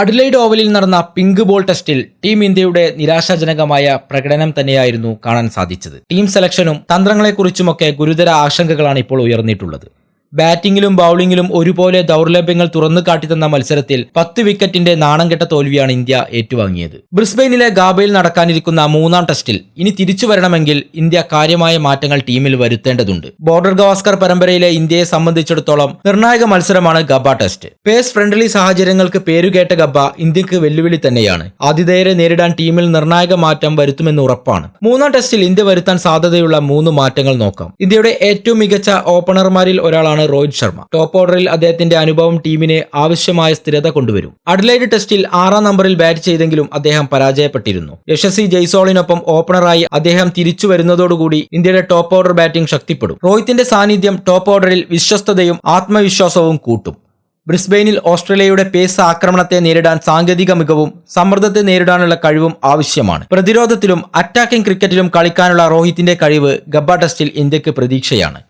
Adelaide ഓവലിൽ നടന്ന pink ball ടെസ്റ്റിൽ team ഇന്ത്യയുടെ നിരാശാജനകമായ പ്രകടനം തന്നെയായിരുന്നു കാണാൻ സാധിച്ചത്. ടീം സെലക്ഷനും തന്ത്രങ്ങളെക്കുറിച്ചുമൊക്കെ ഗുരുതര ആശങ്കകളാണ് ഇപ്പോൾ ഉയർന്നിട്ടുള്ളത്. ബാറ്റിംഗിലും ബൌളിംഗിലും ഒരുപോലെ ദൗർലഭ്യങ്ങൾ തുറന്നു കാട്ടിത്തന്ന മത്സരത്തിൽ പത്ത് വിക്കറ്റിന്റെ നാണംകെട്ട തോൽവിയാണ് ഇന്ത്യ ഏറ്റുവാങ്ങിയത്. ബ്രിസ്ബെയിനിലെ ഗാബയിൽ നടക്കാനിരിക്കുന്ന മൂന്നാം ടെസ്റ്റിൽ ഇനി തിരിച്ചു വരണമെങ്കിൽ ഇന്ത്യ കാര്യമായ മാറ്റങ്ങൾ ടീമിൽ വരുത്തേണ്ടതുണ്ട്. ബോർഡർ ഗവാസ്കർ പരമ്പരയിലെ ഇന്ത്യയെ സംബന്ധിച്ചിടത്തോളം നിർണായക മത്സരമാണ് ഗബ ടെസ്റ്റ്. പേസ് ഫ്രണ്ട്ലി സാഹചര്യങ്ങൾക്ക് പേരുകേട്ട ഗബ ഇന്ത്യയ്ക്ക് വെല്ലുവിളി തന്നെയാണ്. ആതിഥേയരെ നേരിടാൻ ടീമിൽ നിർണായക മാറ്റം വരുത്തുമെന്ന് ഉറപ്പാണ്. മൂന്നാം ടെസ്റ്റിൽ ഇന്ത്യ വരുത്താൻ സാധ്യതയുള്ള മൂന്ന് മാറ്റങ്ങൾ നോക്കാം. ഇന്ത്യയുടെ ഏറ്റവും മികച്ച ഓപ്പണർമാരിൽ ഒരാളാണ് രോഹിത് ശർമ്മ. ടോപ്പ് ഓർഡറിൽ അദ്ദേഹത്തിന്റെ അനുഭവം ടീമിന് ആവശ്യമായ സ്ഥിരത കൊണ്ടുവരും. അഡ്ലൈഡ് ടെസ്റ്റിൽ ആറാം നമ്പറിൽ ബാറ്റ് ചെയ്തെങ്കിലും അദ്ദേഹം പരാജയപ്പെട്ടിരുന്നു. യശസ്വി ജയ്സോളിനൊപ്പം ഓപ്പണറായി അദ്ദേഹം തിരിച്ചു വരുന്നതോടുകൂടി ഇന്ത്യയുടെ ടോപ്പ് ഓർഡർ ബാറ്റിംഗ് ശക്തിപ്പെടും. രോഹിത്തിന്റെ സാന്നിധ്യം ടോപ്പ് ഓർഡറിൽ വിശ്വസ്തതയും ആത്മവിശ്വാസവും കൂട്ടും. ബ്രിസ്ബെയിനിൽ ഓസ്ട്രേലിയയുടെ പേസ് ആക്രമണത്തെ നേരിടാൻ സാങ്കേതിക മികവും സമ്മർദ്ദത്തെ നേരിടാനുള്ള കഴിവും ആവശ്യമാണ്. പ്രതിരോധത്തിലും അറ്റാക്കിംഗ് ക്രിക്കറ്റിലും കളിക്കാനുള്ള റോഹിത്തിന്റെ കഴിവ് ഗബ്ബ ടെസ്റ്റിൽ ഇന്ത്യയ്ക്ക് പ്രതീക്ഷയാണ്.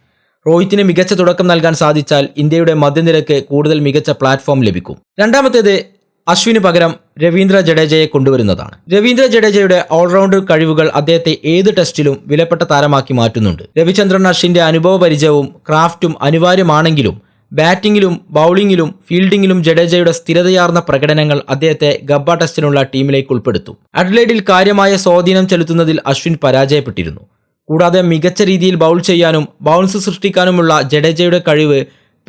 റോഹിത്തിന് മികച്ച തുടക്കം നൽകാൻ സാധിച്ചാൽ ഇന്ത്യയുടെ മധ്യനിരക്ക് കൂടുതൽ മികച്ച പ്ലാറ്റ്ഫോം ലഭിക്കും. രണ്ടാമത്തേത് അശ്വിന് പകരം രവീന്ദ്ര ജഡേജയെ കൊണ്ടുവരുന്നതാണ്. രവീന്ദ്ര ജഡേജയുടെ ഓൾറൗണ്ടർ കഴിവുകൾ അദ്ദേഹത്തെ ഏത് ടെസ്റ്റിലും വിലപ്പെട്ട താരമാക്കി മാറ്റുന്നുണ്ട്. രവിചന്ദ്രൻ അശ്വിന്റെ അനുഭവ പരിചയവും ക്രാഫ്റ്റും അനിവാര്യമാണെങ്കിലും ബാറ്റിംഗിലും ബൗളിംഗിലും ഫീൽഡിംഗിലും ജഡേജയുടെ സ്ഥിരതയാർന്ന പ്രകടനങ്ങൾ അദ്ദേഹത്തെ ഗബ്ബ ടെസ്റ്റിനുള്ള ടീമിലേക്ക് ഉൾപ്പെടുത്തും. അഡ്ലേഡിൽ കാര്യമായ സ്വാധീനം ചെലുത്തുന്നതിൽ അശ്വിൻ പരാജയപ്പെട്ടിരുന്നു. കൂടാതെ മികച്ച രീതിയിൽ ബൗൾ ചെയ്യാനും ബൗൺസ് സൃഷ്ടിക്കാനുമുള്ള ജഡേജയുടെ കഴിവ്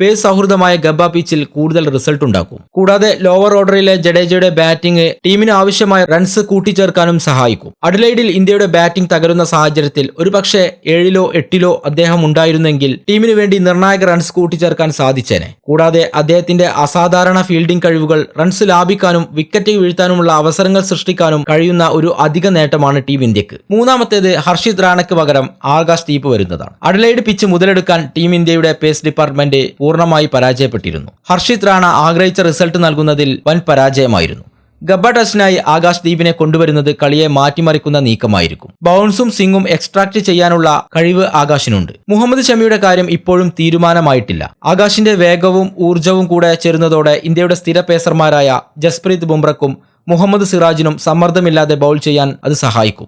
പേസ് സൗഹൃദമായ ഗബ പിച്ചിൽ കൂടുതൽ റിസൾട്ട് ഉണ്ടാക്കും. കൂടാതെ ലോവർ ഓർഡറിലെ ജഡേജയുടെ ബാറ്റിംഗ് ടീമിന് ആവശ്യമായ റൺസ് കൂട്ടിച്ചേർക്കാനും സഹായിക്കും. അഡലൈഡിൽ ഇന്ത്യയുടെ ബാറ്റിംഗ് തകരുന്ന സാഹചര്യത്തിൽ ഒരുപക്ഷെ ഏഴിലോ എട്ടിലോ അദ്ദേഹം ഉണ്ടായിരുന്നെങ്കിൽ ടീമിന് വേണ്ടി നിർണായക റൺസ് കൂട്ടിച്ചേർക്കാൻ സാധിച്ചേനെ. കൂടാതെ അദ്ദേഹത്തിന്റെ അസാധാരണ ഫീൽഡിംഗ് കഴിവുകൾ റൺസ് ലാഭിക്കാനും വിക്കറ്റ് വീഴ്ത്താനുമുള്ള അവസരങ്ങൾ സൃഷ്ടിക്കാനും കഴിയുന്ന ഒരു അധിക നേട്ടമാണ് ടീം ഇന്ത്യയ്ക്ക്. മൂന്നാമത്തേത് ഹർഷിത് റാണയ്ക്ക് പകരം ആകാശ് ദീപ് വരുന്നതാണ്. അഡലൈഡ് പിച്ച് മുതലെടുക്കാൻ ടീം ഇന്ത്യയുടെ പേസ് ഡിപ്പാർട്ട്മെന്റ് പൂർണമായി പരാജയപ്പെട്ടിരുന്നു. ഹർഷിത് റാണ ആഗ്രഹിച്ച റിസൾട്ട് നൽകുന്നതിൽ വൻ പരാജയമായിരുന്നു. ഗബ്ബ ടെസ്റ്റിനായി ആകാശ് ദീപിനെ കൊണ്ടുവരുന്നത് കളിയെ മാറ്റിമറിക്കുന്ന നീക്കമായിരിക്കും. ബൗൺസും സിംഗും എക്സ്ട്രാക്ട് ചെയ്യാനുള്ള കഴിവ് ആകാശിനുണ്ട്. മുഹമ്മദ് ഷമിയുടെ കാര്യം ഇപ്പോഴും തീരുമാനമായിട്ടില്ല. ആകാശിന്റെ വേഗവും ഊർജവും കൂടെ ചേരുന്നതോടെ ഇന്ത്യയുടെ സ്ഥിര പേസർമാരായ ജസ്പ്രീത് ബുംറക്കും മുഹമ്മദ് സിറാജിനും സമ്മർദ്ദമില്ലാതെ ബൗൾ ചെയ്യാൻ അത് സഹായിക്കും.